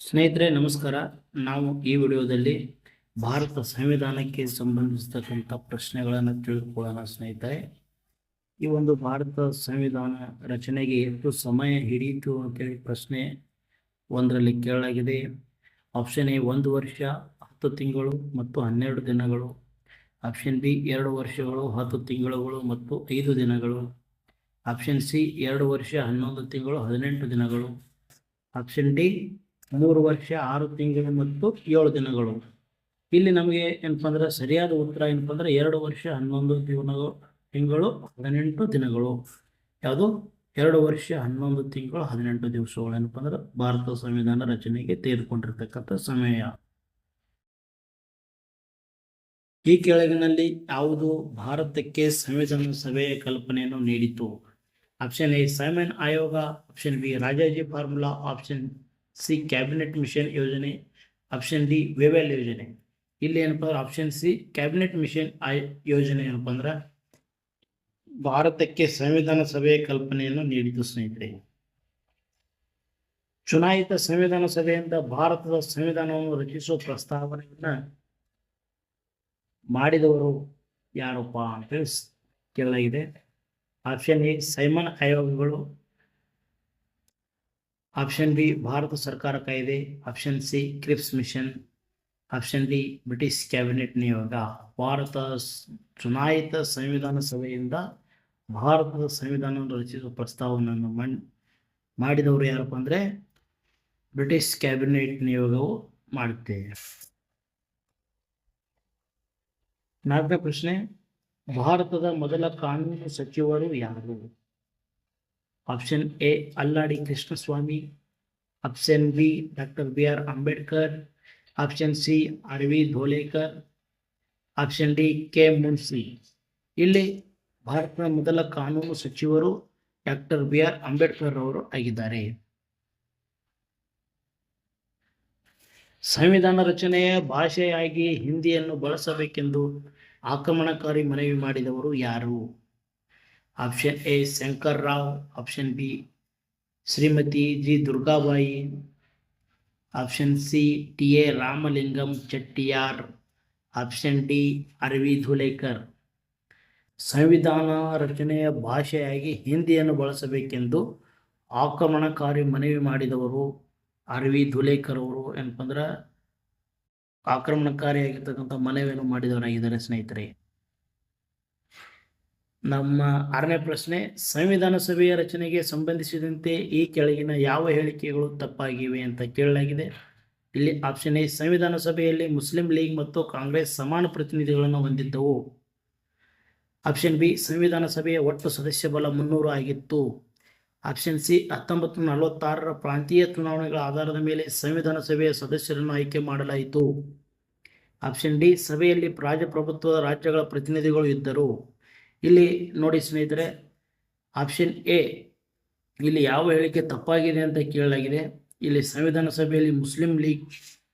ಸ್ನೇಹಿತರೆ, ನಮಸ್ಕಾರ. ನಾವು ಈ ವಿಡಿಯೋದಲ್ಲಿ ಭಾರತ ಸಂವಿಧಾನಕ್ಕೆ ಸಂಬಂಧಿಸಿರ್ತಕ್ಕಂಥ ಪ್ರಶ್ನೆಗಳನ್ನು ತಿಳಿದುಕೊಳ್ಳೋಣ ಸ್ನೇಹಿತರೆ. ಈ ಒಂದು ಭಾರತ ಸಂವಿಧಾನ ರಚನೆಗೆ ಎಷ್ಟು ಸಮಯ ಹಿಡಿಯಿತು ಅಂತೇಳಿ ಪ್ರಶ್ನೆ ಒಂದರಲ್ಲಿ ಕೇಳಲಾಗಿದೆ. ಆಪ್ಷನ್ ಎ ಒಂದು ವರ್ಷ, ಹತ್ತು ತಿಂಗಳು ಮತ್ತು ಹನ್ನೆರಡು ದಿನಗಳು. ಆಪ್ಷನ್ ಬಿ ಎರಡು ವರ್ಷಗಳು, ಹತ್ತು ತಿಂಗಳುಗಳು ಮತ್ತು ಐದು ದಿನಗಳು. ಆಪ್ಷನ್ ಸಿ ಎರಡು ವರ್ಷ, ಹನ್ನೊಂದು ತಿಂಗಳು, ಹದಿನೆಂಟು ದಿನಗಳು. ಆಪ್ಷನ್ ಡಿ ಮೂರು ವರ್ಷ, ಆರು ತಿಂಗಳು ಮತ್ತು ಏಳು ದಿನಗಳು. ಇಲ್ಲಿ ನಮಗೆ ಏನಪ್ಪ ಅಂದ್ರೆ ಸರಿಯಾದ ಉತ್ತರ ಏನಪ್ಪ ಅಂದ್ರೆ ಎರಡು ವರ್ಷ, ಹನ್ನೊಂದು ದಿನಗಳು ತಿಂಗಳು, ಹದಿನೆಂಟು ದಿನಗಳು. ಯಾವುದು? ಎರಡು ವರ್ಷ, ಹನ್ನೊಂದು ತಿಂಗಳು, ಹದಿನೆಂಟು ದಿವಸಗಳು ಏನಪ್ಪ ಅಂದ್ರೆ ಭಾರತ ಸಂವಿಧಾನ ರಚನೆಗೆ ತೆಗೆದುಕೊಂಡಿರ್ತಕ್ಕಂಥ ಸಮಯ. ಈ ಕೆಳಗಿನಲ್ಲಿ ಯಾವುದು? ಭಾರತಕ್ಕೆ ಸಂವಿಧಾನ ಸಭೆಯ ಕಲ್ಪನೆಯನ್ನು ನೀಡಿತು. ಆಪ್ಷನ್ ಎ, ಸೈಮನ್ ಆಯೋಗ. Option B, Rajaji formula. Option C cabinet mission ಯೋಜನೆ ಆಪ್ಷನ್ ಡಿ ವೇವೆಲ್ ಯೋಜನೆ. ಇಲ್ಲಿ ಏನಪ್ಪ ಅಂದ್ರೆ ಆಪ್ಷನ್ ಸಿ ಕ್ಯಾಬಿನೆಟ್ ಮಿಷನ್ ಯೋಜನೆ ಏನಪ್ಪ ಅಂದ್ರೆ ಭಾರತಕ್ಕೆ ಸಂವಿಧಾನ ಸಭೆಯ ಕಲ್ಪನೆಯನ್ನು ನೀಡಿತು ಸ್ನೇಹಿತರೆ. ಚುನಾಯಿತ ಸಂವಿಧಾನ ಸಭೆಯಿಂದ ಭಾರತದ ಸಂವಿಧಾನವನ್ನು ರಚಿಸುವ ಪ್ರಸ್ತಾವನೆಯನ್ನ ಮಾಡಿದವರು ಯಾರಪ್ಪ ಅಂತೇಳಿ ಕೇಳಲಾಗಿದೆ. ಆಪ್ಷನ್ ಎ ಸೈಮನ್ ಆಯೋಗಗಳು ಆಪ್ಷನ್ ಬಿ ಭಾರತ ಸರ್ಕಾರ ಕಾಯ್ದೆ option C Cripps mission option D British cabinet ನಿಯೋಗ ಭಾರತ ಚುನಾಯಿತ ಸಂವಿಧಾನ ಸಭೆಯಿಂದ ಭಾರತದ ಸಂವಿಧಾನವನ್ನು ರಚಿಸುವ ಪ್ರಸ್ತಾವನೆಯನ್ನು ಮಣ್ ಮಾಡಿದವರು ಯಾರಪ್ಪ ಅಂದರೆ ಬ್ರಿಟಿಷ್ ಕ್ಯಾಬಿನೆಟ್ ನಿಯೋಗವು ಮಾಡುತ್ತೆ ನಾಲ್ಕನೇ ಪ್ರಶ್ನೆ, ಭಾರತದ ಮೊದಲ ಕಾನೂನು ಸಚಿವರು ಯಾರು? Option A Alladi Krishnaswami option B doctor B R Ambedkar option C R V Dhulekar option D K Munshi ಇಲ್ಲಿ ಭಾರತದ ಮೊದಲ ಕಾನೂನು ಸಚಿವರು ಡಾಕ್ಟರ್ ಬಿ ಆರ್ ಅಂಬೇಡ್ಕರ್ ಅವರು ಆಗಿದ್ದಾರೆ. ಸಂವಿಧಾನ ರಚನೆಯ ಭಾಷೆಯಾಗಿ ಹಿಂದಿಯನ್ನು ಬಳಸಬೇಕೆಂದು ಆಕ್ರಮಣಕಾರಿ ಮನವಿ ಮಾಡಿದವರು ಯಾರು? Option A Shankar Rao option B Shrimati G Durgabai option C T A Ramalingam Chettiar option D R V Dhulekar ಸಂವಿಧಾನ ರಚನೆಯ ಭಾಷೆಯಾಗಿ ಹಿಂದಿಯನ್ನು ಬಳಸಬೇಕೆಂದು ಆಕ್ರಮಣಕಾರಿ ಮನವಿ ಮಾಡಿದವರು ಅರವಿ ಧುಲೇಕರ್ ಅವರು ಏನಪ್ಪ ಅಂದ್ರೆ ಆಕ್ರಮಣಕಾರಿಯಾಗಿರ್ತಕ್ಕಂಥ ಮನವಿಯನ್ನು ಮಾಡಿದವರಾಗಿದ್ದಾರೆ ಸ್ನೇಹಿತರೆ ನಮ್ಮ ಆರನೇ ಪ್ರಶ್ನೆ, ಸಂವಿಧಾನ ಸಭೆಯ ರಚನೆಗೆ ಸಂಬಂಧಿಸಿದಂತೆ ಈ ಕೆಳಗಿನ ಯಾವ ಹೇಳಿಕೆಗಳು ತಪ್ಪಾಗಿವೆ ಅಂತ ಕೇಳಲಾಗಿದೆ. ಇಲ್ಲಿ ಆಪ್ಷನ್ ಎ, ಸಂವಿಧಾನ ಸಭೆಯಲ್ಲಿ ಮುಸ್ಲಿಂ ಲೀಗ್ ಮತ್ತು ಕಾಂಗ್ರೆಸ್ ಸಮಾನ ಪ್ರತಿನಿಧಿಗಳನ್ನು ಹೊಂದಿದ್ದವು. ಆಪ್ಷನ್ ಬಿ, ಸಂವಿಧಾನ ಸಭೆಯ ಒಟ್ಟು ಸದಸ್ಯ ಬಲ ಮುನ್ನೂರು ಆಗಿತ್ತು. ಆಪ್ಷನ್ ಸಿ, ಹತ್ತೊಂಬತ್ತು ನಲವತ್ತಾರರ ಪ್ರಾಂತೀಯ ಚುನಾವಣೆಗಳ ಆಧಾರದ ಮೇಲೆ ಸಂವಿಧಾನ ಸಭೆಯ ಸದಸ್ಯರನ್ನು ಆಯ್ಕೆ ಮಾಡಲಾಯಿತು. ಆಪ್ಷನ್ ಡಿ, ಸಭೆಯಲ್ಲಿ ರಾಜಪ್ರಭುತ್ವದ ರಾಜ್ಯಗಳ ಪ್ರತಿನಿಧಿಗಳು ಇದ್ದರು. ಇಲ್ಲಿ ನೋಡಿ ಸ್ನೇಹಿತರೆ ಆಪ್ಷನ್ ಎ ಇಲ್ಲಿ ಯಾವ ಹೇಳಿಕೆ ತಪ್ಪಾಗಿದೆ ಅಂತ ಕೇಳಲಾಗಿದೆ. ಇಲ್ಲಿ ಸಂವಿಧಾನ ಸಭೆಯಲ್ಲಿ ಮುಸ್ಲಿಂ ಲೀಗ್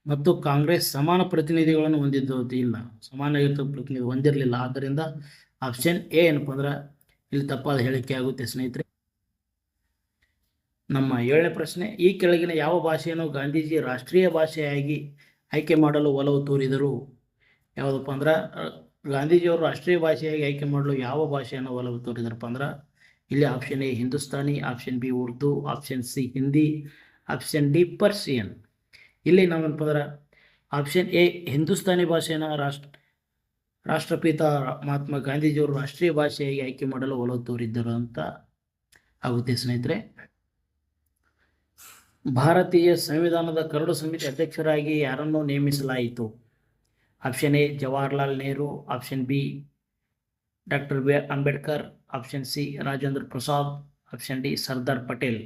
ಮತ್ತು ಕಾಂಗ್ರೆಸ್ ಸಮಾನ ಪ್ರತಿನಿಧಿಗಳನ್ನು ಹೊಂದಿದ್ದು ಇಲ್ಲ. ಸಮಾನ ಪ್ರತಿನಿಧಿ ಹೊಂದಿರಲಿಲ್ಲ. ಆದ್ದರಿಂದ ಆಪ್ಷನ್ ಎ ಏನಪ್ಪ ಅಂದ್ರೆ ಇಲ್ಲಿ ತಪ್ಪಾದ ಹೇಳಿಕೆ ಆಗುತ್ತೆ ಸ್ನೇಹಿತರೆ. ನಮ್ಮ ಏಳನೇ ಪ್ರಶ್ನೆ, ಈ ಕೆಳಗಿನ ಯಾವ ಭಾಷೆಯನ್ನು ಗಾಂಧೀಜಿ ರಾಷ್ಟ್ರೀಯ ಭಾಷೆಯಾಗಿ ಆಯ್ಕೆ ಮಾಡಲು ಒಲವು ತೋರಿದರು? ಯಾವುದಪ್ಪ ಅಂದ್ರೆ ಗಾಂಧೀಜಿಯವರು ರಾಷ್ಟ್ರೀಯ ಭಾಷೆಯಾಗಿ ಆಯ್ಕೆ ಮಾಡಲು ಯಾವ ಭಾಷೆಯನ್ನು ಒಲವು ತೋರಿದ್ರಪ್ಪ ಅಂದ್ರೆ, ಇಲ್ಲಿ option A Hindustani option B Urdu option C Hindi option D Persian. ಇಲ್ಲಿ ನಾವೇನಪ್ಪ ಅಂದ್ರೆ ಆಪ್ಷನ್ ಎ ಹಿಂದೂಸ್ತಾನಿ ಭಾಷೆನ ರಾಷ್ಟ್ರ ರಾಷ್ಟ್ರಪಿತ ಮಹಾತ್ಮ ಗಾಂಧೀಜಿಯವರು ರಾಷ್ಟ್ರೀಯ ಭಾಷೆಯಾಗಿ ಆಯ್ಕೆ ಮಾಡಲು ಒಲವು ತೋರಿದ್ದರು ಅಂತ ಆಗುತ್ತೆ ಸ್ನೇಹಿತರೆ. ಭಾರತೀಯ ಸಂವಿಧಾನದ ಕರಡು ಸಮಿತಿ ಅಧ್ಯಕ್ಷರಾಗಿ ಯಾರನ್ನು ನೇಮಿಸಲಾಯಿತು? Option A Jawaharlal Nehru option B doctor B Ambedkar option C Rajendra Prasad option D Sardar Patel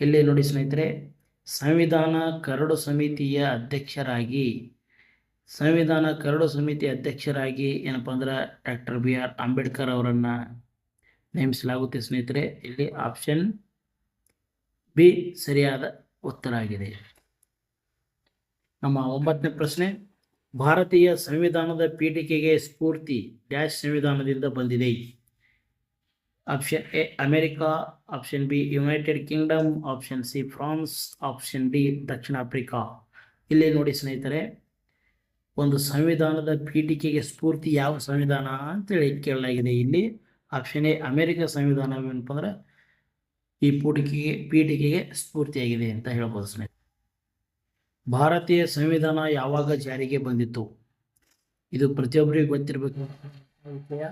ಇಲ್ಲಿ ನೋಡಿ ಸ್ನೇಹಿತರೆ, ಸಂವಿಧಾನ ಕರಡು ಸಮಿತಿಯ ಅಧ್ಯಕ್ಷರಾಗಿ, ಸಂವಿಧಾನ ಕರಡು ಸಮಿತಿ ಅಧ್ಯಕ್ಷರಾಗಿ ಏನಪ್ಪ ಅಂದ್ರೆ ಡಾಕ್ಟರ್ ಬಿ ಆರ್ ಅಂಬೇಡ್ಕರ್ ಅವರನ್ನು ನೇಮಿಸಲಾಗುತ್ತೆ ಸ್ನೇಹಿತರೆ. ಇಲ್ಲಿ ಆಪ್ಷನ್ ಬಿ ಸರಿಯಾದ ಉತ್ತರ ಆಗಿದೆ. ನಮ್ಮ ಒಂಬತ್ತನೇ ಪ್ರಶ್ನೆ. ಭಾರತೀಯ ಸಂವಿಧಾನದ ಪೀಠಿಕೆಗೆ ಸ್ಫೂರ್ತಿ ಡ್ಯಾಶ್ ಸಂವಿಧಾನದಿಂದ ಬಂದಿದೆ. Option A, America. Option B, United Kingdom. Option C, France. Option D, Dakshina Africa. ಇಲ್ಲಿ ನೋಡಿ ಸ್ನೇಹಿತರೆ, ಒಂದು ಸಂವಿಧಾನದ ಪೀಠಿಕೆಗೆ ಸ್ಫೂರ್ತಿ ಯಾವ ಸಂವಿಧಾನ ಅಂತೇಳಿ ಕೇಳಲಾಗಿದೆ ಇಲ್ಲಿ. ಆಪ್ಷನ್ ಎ, ಅಮೆರಿಕ ಸಂವಿಧಾನ ಏನಪ್ಪ ಅಂದ್ರೆ ಈ ಪೂಟಿಕೆಗೆ, ಪೀಠಿಕೆಗೆ ಸ್ಫೂರ್ತಿಯಾಗಿದೆ ಅಂತ ಹೇಳ್ಬೋದು ಸ್ನೇಹಿತರೆ. ಭಾರತೀಯ ಸಂವಿಧಾನ ಯಾವಾಗ ಜಾರಿಗೆ ಬಂದಿತ್ತು? ಇದು ಪ್ರತಿಯೊಬ್ಬರಿಗೂ ಗೊತ್ತಿರಬೇಕು. ವಿಷಯ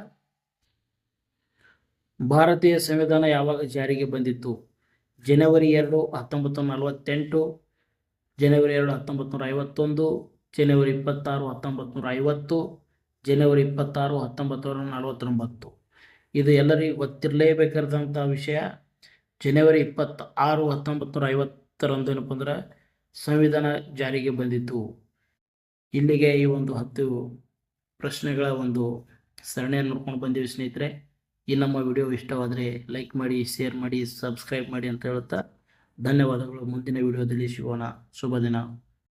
ಭಾರತೀಯ ಸಂವಿಧಾನ ಯಾವಾಗ ಜಾರಿಗೆ ಬಂದಿತ್ತು? ಜನವರಿ ಎರಡು ಹತ್ತೊಂಬತ್ತು ನಲವತ್ತೆಂಟು, ಜನವರಿ ಎರಡು ಹತ್ತೊಂಬತ್ತು ನೂರ ಐವತ್ತೊಂದು ಜನವರಿ ಇಪ್ಪತ್ತಾರು ಹತ್ತೊಂಬತ್ತು ನೂರ ಐವತ್ತು ಜನವರಿ ಇಪ್ಪತ್ತಾರು ಹತ್ತೊಂಬತ್ತು ನೂರ ನಲವತ್ತೊಂಬತ್ತು. ಇದು ಎಲ್ಲರಿಗೂ ಗೊತ್ತಿರಲೇಬೇಕಾದಂಥ ವಿಷಯ. ಜನವರಿ ಇಪ್ಪತ್ತಾರು ಹತ್ತೊಂಬತ್ತು ನೂರ ಐವತ್ತರಂದು ಏನಪ್ಪ ಅಂದ್ರೆ ಸಂವಿಧಾನ ಜಾರಿಗೆ ಬಂದಿತ್ತು ಇಲ್ಲಿಗೆ ಈ ಒಂದು ಹತ್ತು ಪ್ರಶ್ನೆಗಳ ಒಂದು ಸರಣಿಯನ್ನು ನೋಡ್ಕೊಂಡು ಬಂದೀವಿ ಸ್ನೇಹಿತರೆ. ಈ ನಮ್ಮ ವಿಡಿಯೋ ಇಷ್ಟವಾದರೆ ಲೈಕ್ ಮಾಡಿ, ಶೇರ್ ಮಾಡಿ, ಸಬ್ಸ್ಕ್ರೈಬ್ ಮಾಡಿ ಅಂತ ಹೇಳುತ್ತಾ ಧನ್ಯವಾದಗಳು. ಮುಂದಿನ ವಿಡಿಯೋದಲ್ಲಿ ಸಿಗೋಣ. ಶುಭ ದಿನ.